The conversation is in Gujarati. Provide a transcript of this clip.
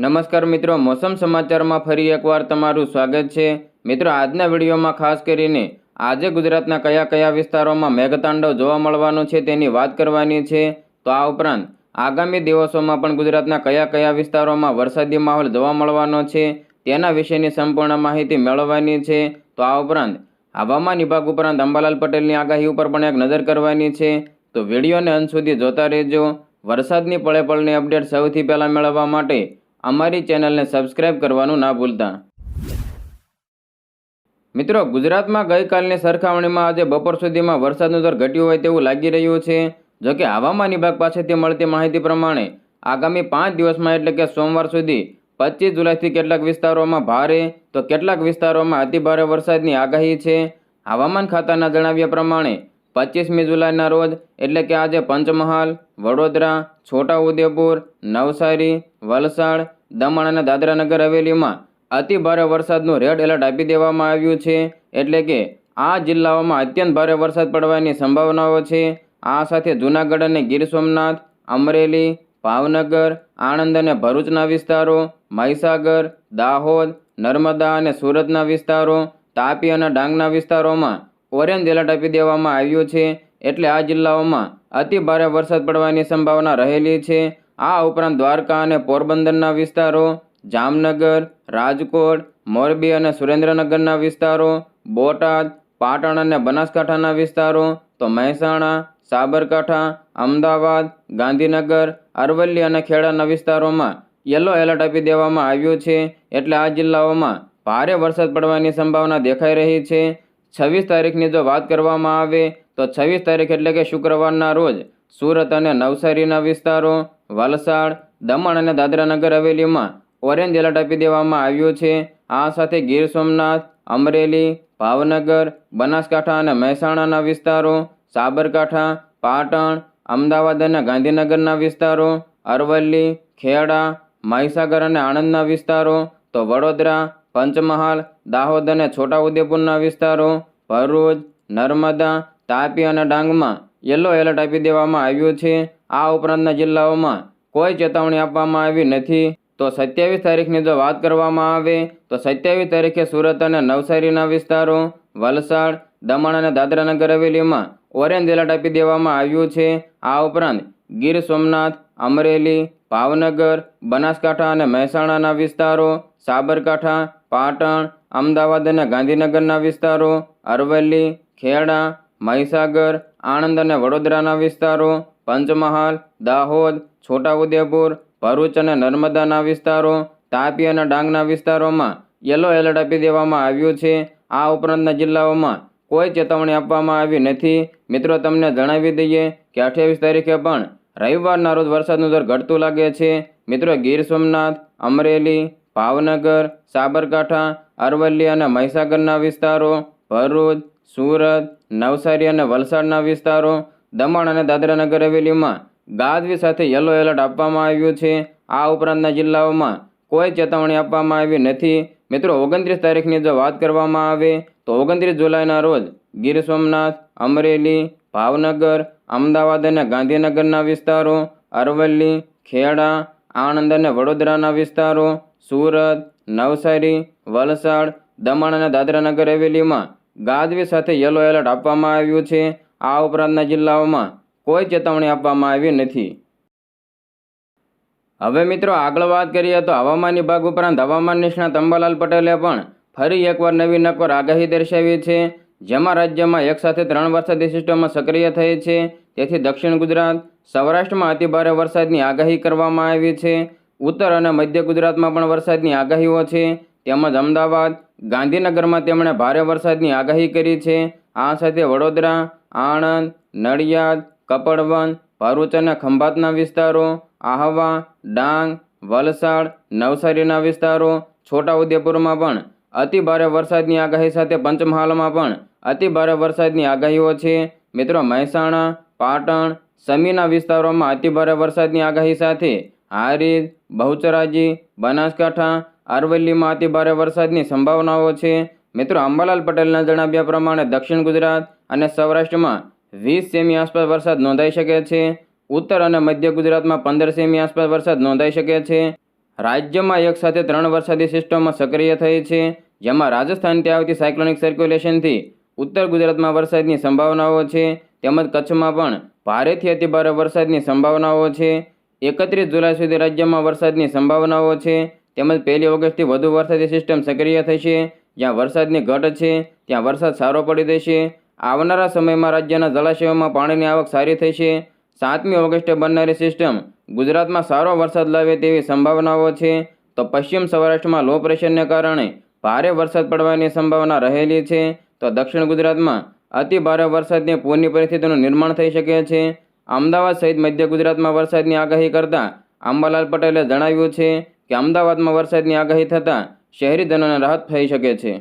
નમસ્કાર મિત્રો, મોસમ સમાચારમાં ફરી એકવાર તમારું સ્વાગત છે. મિત્રો, આજના વિડીયોમાં ખાસ કરીને આજે ગુજરાતના કયા કયા વિસ્તારોમાં મેઘતાંડવ જોવા મળવાનો છે તેની વાત કરવાની છે. તો આ ઉપરાંત આગામી દિવસોમાં પણ ગુજરાતના કયા કયા વિસ્તારોમાં વરસાદી માહોલ જોવા મળવાનો છે તેના વિશેની સંપૂર્ણ માહિતી મેળવવાની છે. તો આ ઉપરાંત હવામાન વિભાગ ઉપરાંત અંબાલાલ પટેલની આગાહી ઉપર પણ એક નજર કરવાની છે. તો વિડીયોને અંત સુધી જોતા રહેજો. વરસાદની પળે પળની અપડેટ સૌથી પહેલાં મેળવવા માટે અમારી ચેનલને સબસ્ક્રાઇબ કરવાનું ના ભૂલતા. મિત્રો, ગુજરાતમાં ગઈકાલની સરખામણીમાં આજે બપોર સુધીમાં વરસાદનું દર ઘટ્યું હોય તેવું લાગી રહ્યું છે. જોકે હવામાન વિભાગ પાસેથી મળતી માહિતી પ્રમાણે આગામી પાંચ દિવસમાં એટલે કે સોમવાર સુધી પચીસ જુલાઈથી કેટલાક વિસ્તારોમાં ભારે તો કેટલાક વિસ્તારોમાં અતિભારે વરસાદની આગાહી છે. હવામાન ખાતાના જણાવ્યા પ્રમાણે પચીસમી જુલાઈના રોજ એટલે કે આજે પંચમહાલ, વડોદરા છોટાઉદેપુર, નવસારી, વલસાડ, દમણ અને દાદરાનગર હવેલીમાં અતિ ભારે વરસાદનું રેડ એલર્ટ આપી દેવામાં આવ્યું છે. એટલે કે આ જિલ્લાઓમાં અત્યંત ભારે વરસાદ પડવાની સંભાવનાઓ છે. આ સાથે જૂનાગઢ અને ગીર સોમનાથ, અમરેલી, ભાવનગર, આણંદ અને ભરૂચના વિસ્તારો, મહીસાગર, દાહોદ, નર્મદા અને સુરતના વિસ્તારો, તાપી અને ડાંગના વિસ્તારોમાં ઓરેન્જ એલર્ટ આપી દેવામાં આવ્યું છે. એટલે આ જિલ્લાઓમાં અતિ ભારે વરસાદ પડવાની સંભાવના રહેલી છે. આ ઉપરાંત દ્વારકા અને પોરબંદરના વિસ્તારો, જામનગર, રાજકોટ, મોરબી અને સુરેન્દ્રનગરના વિસ્તારો, બોટાદ, પાટણ અને બનાસકાંઠાના વિસ્તારો, તો મહેસાણા, સાબરકાંઠા, અમદાવાદ, ગાંધીનગર, અરવલ્લી અને ખેડાના વિસ્તારોમાં યલો એલર્ટ આપી દેવામાં આવ્યું છે. એટલે આ જિલ્લાઓમાં ભારે વરસાદ પડવાની સંભાવના દેખાઈ રહી છે. છવ્વીસ તારીખની જો વાત કરવામાં આવે તો છવ્વીસ તારીખ એટલે કે શુક્રવારના રોજ સુરત અને નવસારીના વિસ્તારો, વલસાડ, દમણ અને દાદરાનગર હવેલીમાં ઓરેન્જ એલર્ટ આપી દેવામાં આવ્યું છે. આ સાથે ગીર સોમનાથ, અમરેલી, ભાવનગર, બનાસકાંઠા અને મહેસાણાના વિસ્તારો, સાબરકાંઠા, પાટણ, અમદાવાદ અને ગાંધીનગરના વિસ્તારો, અરવલ્લી, ખેડા, મહીસાગર અને આણંદના વિસ્તારો, તો વડોદરા, પંચમહાલ, દાહોદ અને છોટાઉદેપુરના વિસ્તારો, ભરૂચ, નર્મદા તાપી અને ડાંગમાં યલો એલર્ટ આપી દેવામાં આવ્યું છે. આ ઉપરાંતના જિલ્લાઓમાં કોઈ ચેતવણી આપવામાં આવી નથી. તો સત્યાવીસ તારીખની જો વાત કરવામાં આવે, તો સત્યાવીસ તારીખે સુરત અને નવસારીના વિસ્તારો, વલસાડ, દમણ અને દાદરાનગર હવેલીમાં ઓરેન્જ એલર્ટ આપી દેવામાં આવ્યું છે. આ ઉપરાંત ગીર સોમનાથ, અમરેલી, ભાવનગર, બનાસકાંઠા અને મહેસાણાના વિસ્તારો, સાબરકાંઠા, પાટણ, અમદાવાદ અને ગાંધીનગરના વિસ્તારો, અરવલ્લી, ખેડા મહીસાગર, આણંદ અને વડોદરાના વિસ્તારો, પંચમહાલ, દાહોદ, છોટાઉદેપુર, ભરૂચ અને નર્મદાના વિસ્તારો, તાપી અને ડાંગના વિસ્તારોમાં યલો એલર્ટ આપી દેવામાં આવ્યું છે. આ ઉપરાંતના જિલ્લાઓમાં કોઈ ચેતવણી આપવામાં આવી નથી. મિત્રો, તમને જણાવી દઈએ કે અઠ્યાવીસ તારીખે પણ રવિવારના રોજ વરસાદનું દર ઘટતું લાગે છે. મિત્રો, ગીર સોમનાથ, અમરેલી, ભાવનગર, સાબરકાંઠા, અરવલ્લી અને મહીસાગરના વિસ્તારો, ભરૂચ સુરત, નવસારી અને વલસાડના વિસ્તારો, દમણ અને દાદરાનગર હવેલીમાં ગાજવી સાથે યલો એલર્ટ આપવામાં આવ્યું છે. આ ઉપરાંતના જિલ્લાઓમાં કોઈ ચેતવણી આપવામાં આવી નથી. મિત્રો, ઓગણત્રીસ તારીખની જો વાત કરવામાં આવે, તો ઓગણત્રીસ જુલાઈના રોજ ગીર સોમનાથ, અમરેલી, ભાવનગર, અમદાવાદ અને ગાંધીનગરના વિસ્તારો, અરવલ્લી, ખેડા, આણંદ અને વડોદરાના વિસ્તારો, સુરત, નવસારી, વલસાડ, દમણ અને દાદરાનગર હવેલીમાં ગાજવી સાથે યલો એલર્ટ આપવામાં આવ્યું છે. આ ઉપરાંતના જિલ્લાઓમાં કોઈ ચેતવણી આપવામાં આવી નથી. હવે મિત્રો આગળ વાત કરીએ તો હવામાન વિભાગ ઉપરાંત હવામાન નિષ્ણાત અંબાલાલ પટેલે પણ ફરી એકવાર નવી નક્કોર આગાહી દર્શાવી છે, જેમાં રાજ્યમાં એકસાથે ત્રણ વરસાદી સિસ્ટમો સક્રિય થઈ છે. તેથી દક્ષિણ ગુજરાત, સૌરાષ્ટ્રમાં અતિભારે વરસાદની આગાહી કરવામાં આવી છે. ઉત્તર અને મધ્ય ગુજરાતમાં પણ વરસાદની આગાહીઓ છે. તેમજ અમદાવાદ ગાંધીનગરમાં તેમણે ભારે વરસાદની આગાહી કરી છે. આ સાથે વડોદરા, આણંદ, નડિયાદ કપડવન ભરૂચ અને ખંભાતના વિસ્તારો, આહવા, ડાંગ, વલસાડ, નવસારીના વિસ્તારો, છોટાઉદેપુરમાં પણ અતિ ભારે વરસાદની આગાહી સાથે પંચમહાલમાં પણ અતિ ભારે વરસાદની આગાહીઓ છે. મિત્રો, મહેસાણા, પાટણ, સમીના વિસ્તારોમાં અતિ ભારે વરસાદની આગાહી સાથે હારીજ બહુચરાજી, બનાસકાંઠા અરવલ્લીમાં અતિ ભારે વરસાદની સંભાવનાઓ છે. મિત્રો, અંબાલાલ પટેલના જણાવ્યા પ્રમાણે દક્ષિણ ગુજરાત અને સૌરાષ્ટ્રમાં વીસ સેમી આસપાસ વરસાદ નોંધાઈ શકે છે. ઉત્તર અને મધ્ય ગુજરાતમાં પંદર સેમી આસપાસ વરસાદ નોંધાઈ શકે છે. રાજ્યમાં એક સાથે ત્રણ વરસાદી સિસ્ટમો સક્રિય થઈ છે. જેમાં રાજસ્થાનથી આવતી સાયક્લોનિક સર્ક્યુલેશનથી ઉત્તર ગુજરાતમાં વરસાદની સંભાવનાઓ છે. તેમજ કચ્છમાં પણ ભારેથી અતિભારે વરસાદની સંભાવનાઓ છે. એકત્રીસ જુલાઈ સુધી રાજ્યમાં વરસાદની સંભાવનાઓ છે. તેમજ પહેલી ઓગસ્ટથી વધુ વરસાદી સિસ્ટમ સક્રિય થશે જ્યાં વરસાદની ઘટ છે, ત્યાં વરસાદ સારો પડી દેશે. આવનારા સમયમાં રાજ્યના જળાશયોમાં પાણીની આવક સારી થશે સાતમી ઓગસ્ટે બનનારી સિસ્ટમ ગુજરાતમાં સારો વરસાદ લાવે તેવી સંભાવનાઓ છે. તો પશ્ચિમ સૌરાષ્ટ્રમાં લો પ્રેશરને કારણે ભારે વરસાદ પડવાની સંભાવના રહેલી છે. તો દક્ષિણ ગુજરાતમાં અતિ ભારે વરસાદની પૂરની પરિસ્થિતિનું નિર્માણ થઈ શકે છે. અમદાવાદ સહિત મધ્ય ગુજરાતમાં વરસાદની આગાહી કરતા અંબાલાલ પટેલે જણાવ્યું છે કે અમદાવાદમાં વરસાદની આગાહી થતાં શહેરીજનોને રાહત થઈ શકે છે.